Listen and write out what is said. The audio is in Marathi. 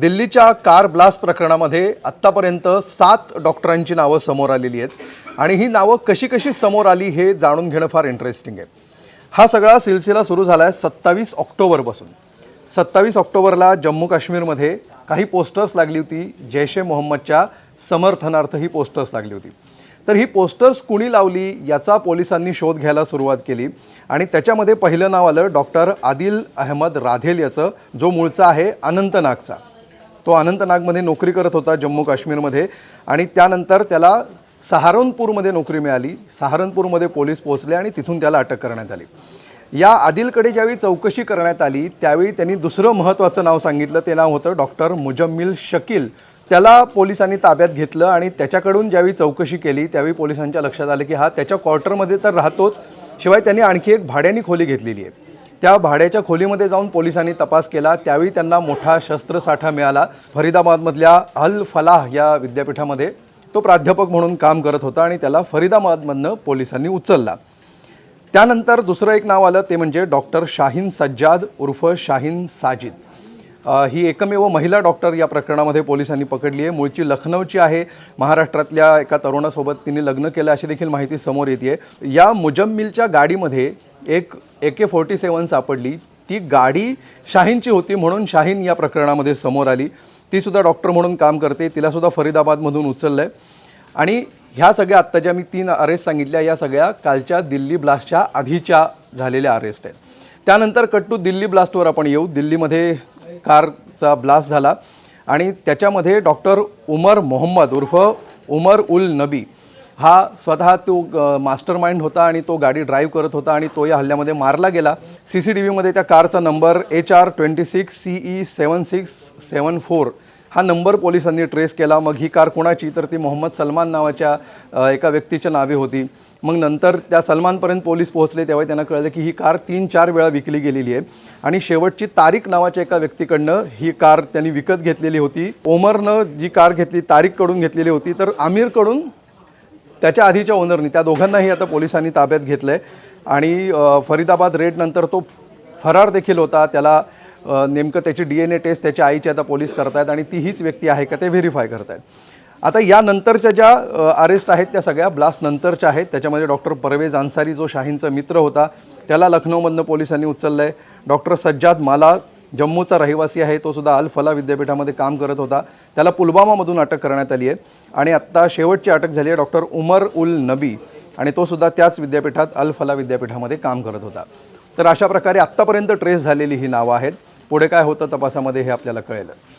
दिल्लीच्या कार ब्लास्ट प्रकरणामध्ये आत्तापर्यंत सात डॉक्टरांची नावं समोर आलेली आहेत. आणि ही नावं कशी कशी समोर आली हे जाणून घेणं फार इंटरेस्टिंग आहे. हा सगळा सिलसिला सुरू झाला आहे सत्तावीस ऑक्टोबरपासून सत्तावीस ऑक्टोबरला जम्मू काश्मीरमध्ये काही पोस्टर्स लागली होती. जैश ए मोहम्मदच्या समर्थनार्थ ही पोस्टर्स लागली होती. तर ही पोस्टर्स कुणी लावली याचा पोलिसांनी शोध घ्यायला सुरुवात केली. आणि त्याच्यामध्ये पहिलं नाव आलं डॉक्टर आदिल अहमद राधेल याचं जो मूळचा आहे अनंतनागचा तो अनंतनागमध्ये नोकरी करत होता जम्मू काश्मीरमध्ये. आणि त्यानंतर त्याला सहारनपूरमध्ये नोकरी मिळाली. सहारनपूरमध्ये पोलीस पोहोचले आणि तिथून त्याला अटक करण्यात आली. या आदिलकडे ज्यावेळी चौकशी करण्यात आली त्यावेळी त्यांनी दुसरं महत्त्वाचं नाव सांगितलं. ते नाव होतं डॉक्टर मुजम्मिल शकील. त्याला पोलिसांनी ताब्यात घेतलं आणि त्याच्याकडून ज्यावेळी चौकशी केली त्यावेळी पोलिसांच्या लक्षात आलं की हा त्याच्या क्वार्टरमध्ये तर राहतोच. शिवाय त्यांनी आणखी एक भाड्याने खोली घेतलेली आहे. त्या भाड्याच्या खोलीमध्ये जाऊन पोलिसांनी तपास केला. त्यावेळी त्यांना मोठा शस्त्रसाठा मिळाला. फरीदाबादमधल्या अल फलाह या विद्यापीठामध्ये तो प्राध्यापक म्हणून काम करत होता आणि त्याला फरीदाबादमधनं पोलिसांनी उचलला. त्यानंतर दुसरं एक नाव आलं ते म्हणजे डॉक्टर शाहीन सज्जाद उर्फ शाहीन साजिद. ही एकमेव महिला डॉक्टर या प्रकरणामध्ये पोलिसांनी पकडली आहे. मूळची लखनौची आहे. महाराष्ट्रातल्या एका तरुणासोबत तिने लग्न केलं अशी देखील माहिती समोर येते या मुजम्मिलच्या गाडीमध्ये एक ए के फोर्टी सेवन सापडली. ती गाडी शाहीनची होती म्हणून शाहीन या प्रकरणामध्ये समोर आली. तीसुद्धा डॉक्टर म्हणून काम करते. तिलासुद्धा फरीदाबादमधून उचललं आहे आणि ह्या सगळ्या आत्ता ज्या मी तीन अरेस्ट सांगितल्या. या सगळ्या कालच्या दिल्ली ब्लास्टच्या आधीच्या झालेल्या अरेस्ट आहेत. त्यानंतर कट्टू दिल्ली ब्लास्टवर आपण येऊ. दिल्लीमध्ये कारचा ब्लास्ट झाला. आणि त्याच्यामध्ये डॉक्टर उमर मोहम्मद उर्फ उमर उल नबी हा स्वतः तो मास्टर माइंड होता आणि तो गाडी ड्राईव्ह करत होता आणि तो या हल्ल्यामध्ये मारला गेला. सी सी टी व्हीमध्ये त्या कारचा number H R twenty six C E seven six seven four हा नंबर पोलिसांनी ट्रेस केला. मग ही कार कोणाची? तर ती मोहम्मद सलमान नावाच्या एका व्यक्तीच्या नावे होती. मग नंतर त्या सलमानपर्यंत पोलीस पोहोचले तेव्हा त्यांना कळलं की ही कार तीन चार वेळा विकली गेलेली आहे. आणि शेवटची तारीख नावाच्या एका व्यक्तीकडनं ही कार त्यांनी विकत घेतलेली होती. ओमरनं जी कार घेतली तारीखकडून घेतलेली होती तर आमिरकडून त्याच्या आधीच्या ओनरनी त्या दोघांनाही आता पोलिसांनी ताब्यात घेतलं आहे आणि फरीदाबाद रेडनंतर तो फरार देखील होता. त्याला नेमकं त्याची डी एन ए टेस्ट त्याच्या आईची आता पोलीस करतायत आणि ती हीच व्यक्ती आहे का ते व्हेरीफाय करतायत. आता यानंतरच्या ज्या अरेस्ट आहेत त्या सगळ्या ब्लास्ट नंतरच्या आहेत. त्याच्यामध्ये डॉक्टर परवेज अन्सारी जो शाहीनचा मित्र होता त्याला लखनौमधनं पोलिसांनी उचललं आहे डॉक्टर सज्जाद माला जम्मूचा रहिवासी आहे तो सुद्धा अल फला विद्यापीठामध्ये काम करत होता. त्याला पुलवामामधून अटक करण्यात आली आहे. आणि आत्ता शेवटची अटक झाली आहे डॉक्टर उमर उल नबी. आणि तो सुद्धा त्याच विद्यापीठात अल फला विद्यापीठामध्ये काम करत होता. तर अशा प्रकारे आत्तापर्यंत ट्रेस झालेली ही नावं आहेत. पुढे काय होतं तपासामध्ये हे आपल्याला कळेलच.